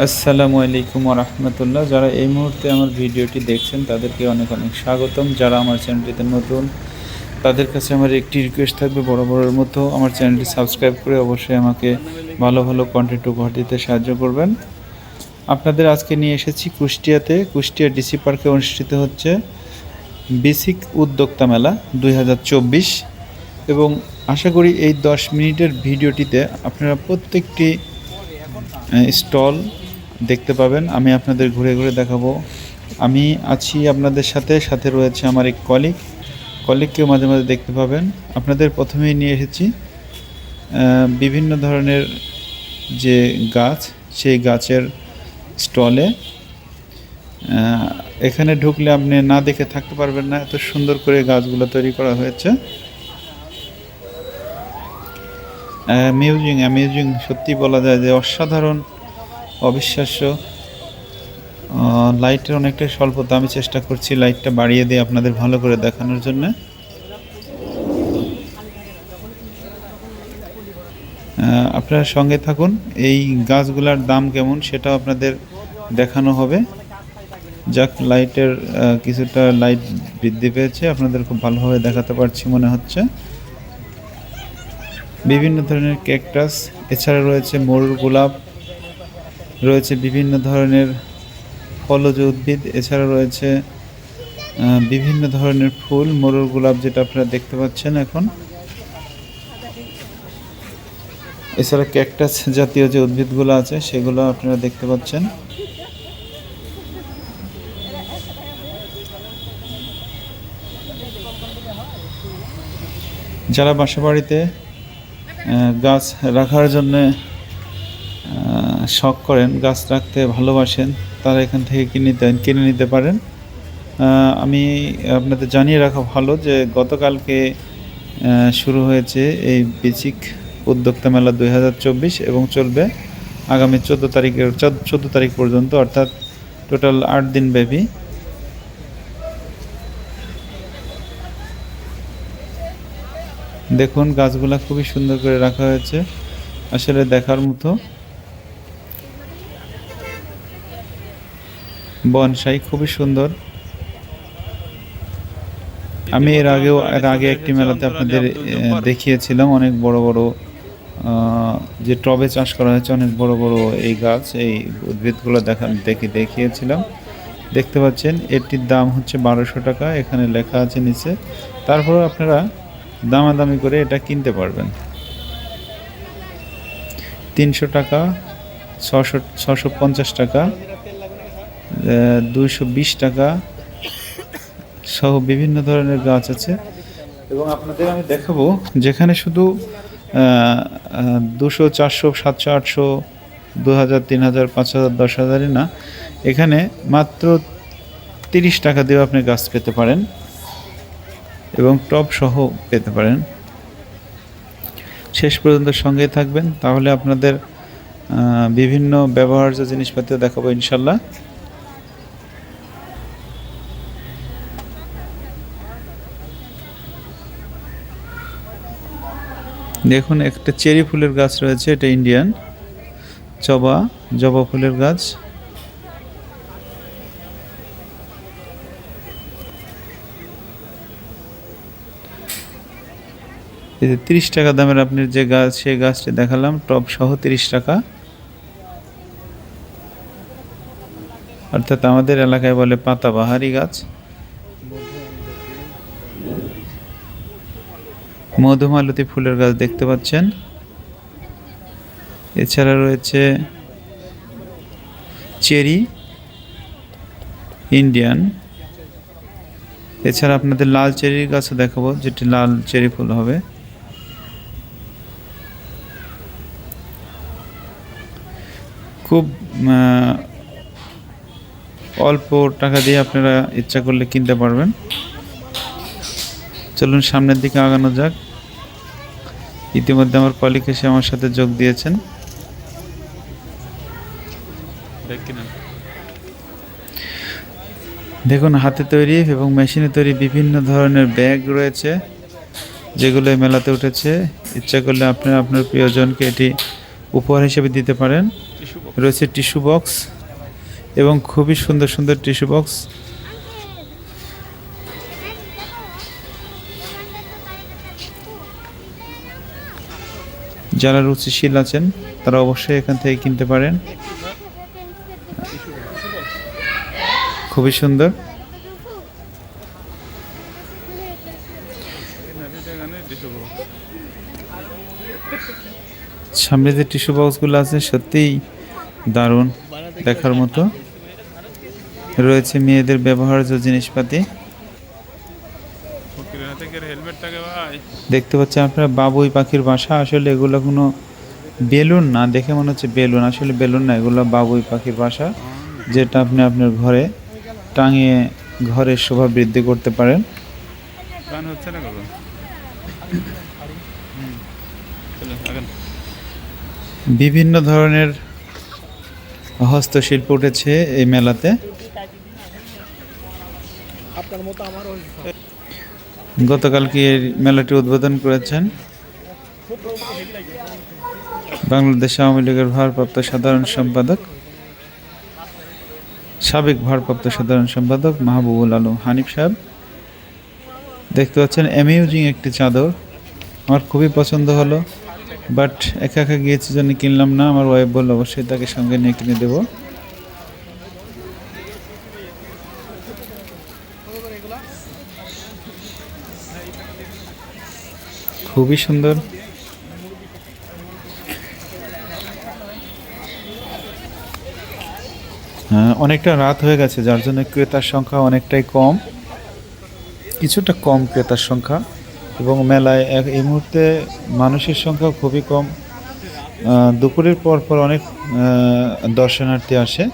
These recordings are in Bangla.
আসসালামু আলাইকুম রহমতুল্লাহ যারা এই মুহূর্তে আমার ভিডিওটি দেখছেন, তাদেরকে অনেক অনেক স্বাগতম। যারা আমার চ্যানেলটিতে নতুন, তাদের কাছে আমার একটি রিকোয়েস্ট থাকবে বড় বড়ের মতো। আমার চ্যানেলটি সাবস্ক্রাইব করে অবশ্যই আমাকে ভালো ভালো কন্টেন্ট উপহার দিতে সাহায্য করবেন। আপনাদের আজকে নিয়ে এসেছি কুষ্টিয়াতে। কুষ্টিয়া ডিসি পার্কে অনুষ্ঠিত হচ্ছে বেসিক উদ্যোক্তা মেলা দুই হাজার চব্বিশ। এবং আশা করি এই দশ মিনিটের ভিডিওটিতে আপনারা প্রত্যেকটি স্টল দেখতে পাবেন। আমি আপনাদের ঘুরে ঘুরে দেখাবো। আমি আছি আপনাদের সাথে। সাথে রয়েছে আমার এক কলিগ কলিগকেও মাঝে মাঝে দেখতে পাবেন। আপনাদের প্রথমেই নিয়ে এসেছি বিভিন্ন ধরনের যে গাছ, সেই গাছের স্টলে। এখানে ঢুকলে আপনি না দেখে থাকতে পারবেন না। এত সুন্দর করে গাছগুলো তৈরি করা হয়েছে। অ্যামিউজিং অ্যামিউজিং সত্যি বলা যায় যে অসাধারণ অবিশ্বাস্য। লাইটের অনেকটাই স্বল্পতা আমি চেষ্টা করছি লাইটটা বাড়িয়ে দিয়ে আপনাদের ভালো করে দেখানোর জন্য। আপনারা সঙ্গে থাকুন, এই গাছগুলার দাম কেমন সেটাও আপনাদের দেখানো হবে। যাক, লাইটের কিছুটা লাইট বৃদ্ধি পেয়েছে, আপনাদের খুব ভালোভাবে দেখাতে পারছি মনে হচ্ছে। বিভিন্ন ধরনের ক্যাকটাস, এছাড়া রয়েছে মরুর গোলাপ রয়েছে বিভিন্ন ধরনের ফলজ উদ্ভিদ, এছাড়া রয়েছে বিভিন্ন ধরনের ফুল মরুর গোলাপ যেটা আপনারা দেখতে পাচ্ছেন এখন। এছাড়া ক্যাকটাস জাতীয় যে উদ্ভিদগুলো আছে, সেগুলো আপনারা দেখতে পাচ্ছেন। যারা বাসা বাড়িতে গাছ রাখার জন্য শখ করেন, গাছ রাখতে ভালোবাসেন, তারা এখান থেকে কিনে নিতে কিনে নিতে পারেন। আমি আপনাদের জানিয়ে রাখা ভালো যে গতকালকে শুরু হয়েছে এই বেসিক উদ্যোক্তা মেলা দুই হাজার চব্বিশ এবং চলবে আগামী চোদ্দ তারিখের চোদ্দ তারিখ পর্যন্ত, অর্থাৎ টোটাল আট দিন ব্যাপী। দেখুন, গাছগুলা খুবই সুন্দর করে রাখা হয়েছে। আসলে দেখার মতো বনসাই খুবই সুন্দর। আমি এর আগেও, এর আগে একটি মেলাতে আপনাদের দেখিয়েছিলাম অনেক বড় বড় যে টবে চাষ করা হয়েছে অনেক বড় বড় এই গাছ, এই উদ্ভিদগুলো দেখা, দেখে দেখিয়েছিলাম। দেখতে পাচ্ছেন, এটির দাম হচ্ছে বারোশো টাকা, এখানে লেখা আছে নিচে। তারপরে আপনারা দামাদামি করে এটা কিনতে পারবেন। তিনশো টাকা, ছশো ছশো পঞ্চাশ টাকা। দুইশো বিশ টাকা সহ বিভিন্ন ধরনের গাছ আছে। এবং আপনাদের আমি দেখাবো যেখানে শুধু দুশো, চারশো, সাতশো, আটশো দু হাজার তিন হাজার পাঁচ হাজার দশ হাজারই না। এখানে মাত্র তিরিশ টাকা দিয়ে আপনি গাছ পেতে পারেন এবং টপ সহ পেতে পারেন। শেষ পর্যন্ত সঙ্গে থাকবেন, তাহলে আপনাদের বিভিন্ন ব্যবহার্য জিনিসপত্র দেখাবো ইনশাল্লাহ। দেখুন, একটা চেরি ফুলের গাছ রয়েছে, এটা ইন্ডিয়ান জবা জবা ফুলের গাছ। তিরিশ টাকা দামের আপনার যে গাছ, সেই গাছটি দেখালাম টব সহ তিরিশ টাকা। অর্থাৎ আমাদের এলাকায় বলে পাতাবাহারি গাছ। মধুমালতী ফুলের গাছ দেখতে পাচ্ছেন। এছাড়া রয়েছে চেরি, ইন্ডিয়ান। এছাড়া আপনাদের লাল চেরির গাছও দেখাবো, যেটি লাল চেরি ফুল হবে। খুব অল্প টাকা দিয়ে আপনারা ইচ্ছা করলে কিনতে পারবেন। চলুন সামনের দিকে আগানো যাক। ইতিমধ্যে আমার কলিগ এসে আমার সাথে যোগ দিয়েছেন। দেখুন হাতে তৈরি এবং মেশিনে তৈরি বিভিন্ন ধরনের ব্যাগ রয়েছে যেগুলো মেলাতে উঠেছে। ইচ্ছা করলে আপনি আপনার প্রিয়জনকে এটি উপহার হিসেবে দিতে পারেন। রয়েছে টিস্যু বক্স এবং খুবই সুন্দর সুন্দর টিস্যু বক্স। যারা রুচিশীল আছেন, তারা অবশ্যই এখান থেকে কিনতে পারেন। খুবই সুন্দর। সামনে যে টিস্যু বক্সগুলো আছে, সত্যিই দারুণ দেখার মতো। রয়েছে মেয়েদের ব্যবহার্য জিনিসপাতি হেলমেটটাকে ভাই দেখতে পাচ্ছেন আপনারা বাবুই পাখির বাসা। আসলে এগুলো কোনো বেলুন না দেখে মনে হচ্ছে বেলুন। আসলে বেলুন না এগুলো বাবুই পাখির বাসা যেটা আপনি আপনার ঘরে টাঙিয়ে ঘরের শোভা বৃদ্ধি করতে পারেন। হচ্ছে না বিভিন্ন ধরনের হস্তশিল্প উঠেছে এই মেলাতে। গতকালকে এই মেলাটি উদ্বোধন করেছেন বাংলাদেশ আওয়ামী লীগের ভারপ্রাপ্ত সাধারণ সম্পাদক, সাবেক ভারপ্রাপ্ত সাধারণ সম্পাদক মাহবুবুল আলম হানিফ সাহেব। দেখতে পাচ্ছেন অ্যামিউজিং একটি চাদর। আমার খুবই পছন্দ হলো বাট একা একা গিয়েছি জন্য কিনলাম না। আমার ওয়াইফ বলল, অবশ্যই তাকে সঙ্গে নিয়ে কিনে দেবো। খুবই সুন্দর। হ্যাঁ, অনেকটা রাত হয়ে গেছে যার জন্য ক্রেতার সংখ্যা অনেকটাই কম। কিছুটা কম ক্রেতার সংখ্যা এবং মেলায় এক এই মুহূর্তে মানুষের সংখ্যা খুবই কম। দুপুরের পর পর অনেক দর্শনার্থী আসে।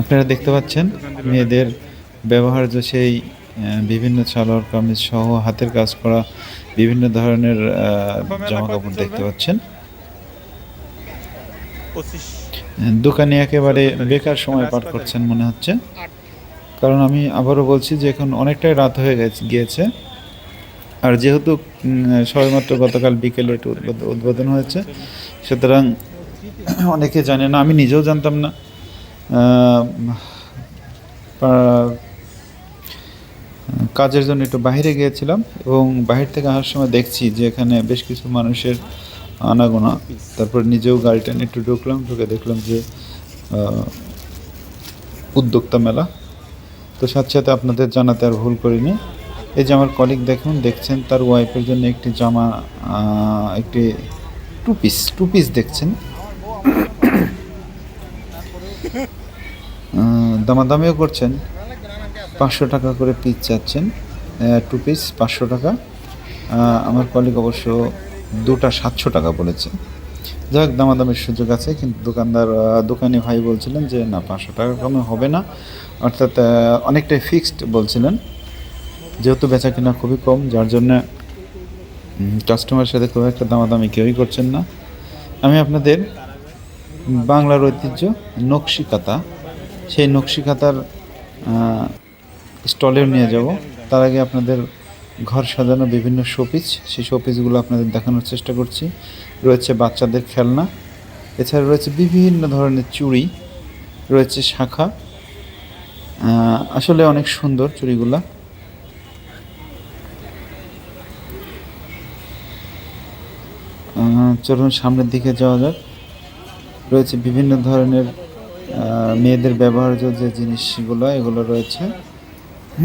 আপনারা দেখতে পাচ্ছেন মেয়েদের ব্যবহার্য সেই বিভিন্ন সালোয়ার কামিজ সহ হাতের কাজ করা বিভিন্ন ধরনের জামা কাপড় দেখতে পাচ্ছেন। দোকানে একেবারে বেকার সময় পার করছেন মনে হচ্ছে। কারণ আমি আবারও বলছি যে এখন অনেকটাই রাত হয়ে গেছে গিয়েছে। আর যেহেতু সবেমাত্র গতকাল বিকেলে একটু উদ্বোধন হয়েছে, সুতরাং অনেকে জানে না, আমি নিজেও জানতাম না। কাজের জন্য একটু বাইরে গিয়েছিলাম এবং বাহির থেকে আসার সময় দেখছি যে এখানে বেশ কিছু মানুষের আনাগোনা। তারপর নিজেও গাড়িটা নিয়ে একটু ঢুকলাম, ঢুকে দেখলাম যে উদ্যোক্তা মেলা। তো সাথে সাথে আপনাদের জানাতে আর ভুল করিনি। এই যে আমার কলিগ দেখুন, দেখছেন তার ওয়াইফের জন্য একটি জামা একটি টু পিস টু পিস দেখছেন দামাদামিও করছেন। পাঁচশো টাকা করে পিস চাচ্ছেন টু পিস পাঁচশো টাকা। আমার কলিগ অবশ্য দুটা সাতশো টাকা বলেছে। যাই হোক, দামাদামের সুযোগ আছে, কিন্তু দোকানদার দোকানি ভাই বলছিলেন যে, না, পাঁচশো টাকা কমে হবে না। অর্থাৎ অনেকটাই ফিক্সড বলছিলেন। যেহেতু বেচা কিনা খুবই কম, যার জন্য কাস্টমারের সাথে খুব একটা দামাদামি কেউই করছেন না। আমি আপনাদের বাংলার ঐতিহ্য নকশিকাতা। সেই নকশিকাতার স্টলেও নিয়ে যাব। তার আগে আপনাদের ঘর সাজানো বিভিন্ন শোপিস। সেই শোপিসগুলো আপনাদের দেখানোর চেষ্টা করছি। রয়েছে বাচ্চাদের খেলনা। এছাড়া রয়েছে বিভিন্ন ধরনের চুড়ি। রয়েছে শাখা। আসলে অনেক সুন্দর চুড়িগুলা। চলুন সামনের দিকে যাওয়া যাক। রয়েছে বিভিন্ন ধরনের মেয়েদের ব্যবহার্য যে জিনিসগুলো, এগুলো রয়েছে। যা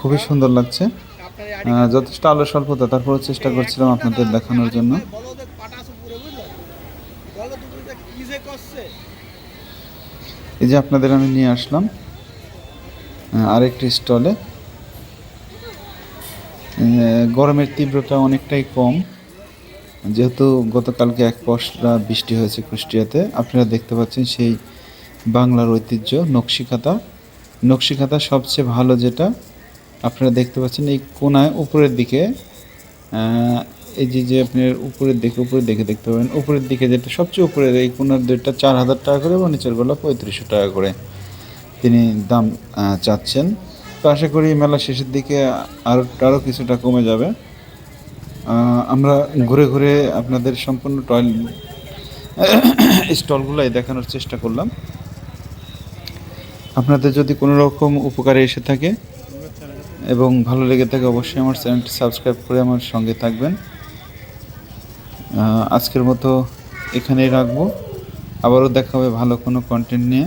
খুবই সুন্দর লাগছে। যথেষ্ট আলো স্বল্পতা তারপরে চেষ্টা করছিলাম আপনাদের দেখানোর জন্য। এই যে আপনাদের আমি নিয়ে আসলাম। আরেকটি স্টলে। গরমের তীব্রতা অনেকটাই কম। যেহেতু গতকালকে এক পশলা বৃষ্টি হয়েছে কুষ্টিয়াতে, আপনারা দেখতে পাচ্ছেন সেই বাংলার ঐতিহ্য নকশিকাতা নকশিকাতা সবচেয়ে ভালো যেটা, আপনারা দেখতে পাচ্ছেন এই কোনায় উপরের দিকে এই যে যে আপনার উপরের দিকে উপরের দিকে দেখতে পাবেন। উপরের দিকে যেটা, সবচেয়ে উপরের এই কোনার দুইটা চার হাজার টাকা করে এবং নিচের গলা পঁয়ত্রিশশো টাকা করে। তিনি দাম চাচ্ছেন। তো আশা করি মেলা শেষের দিকে আরও আরও কিছুটা কমে যাবে। আমরা ঘুরে ঘুরে আপনাদের সম্পূর্ণ টয়লেট স্টলগুলাই দেখানোর চেষ্টা করলাম। আপনাদের যদি কোনো রকম উপকারে এসে থাকে এবং ভালো লেগে থাকে, অবশ্যই আমার চ্যানেলটি সাবস্ক্রাইব করে আমার সঙ্গে থাকবেন। আজকের মতো এখানেই রাখব। আবারও দেখা হবে ভালো কোনো কন্টেন্ট নিয়ে।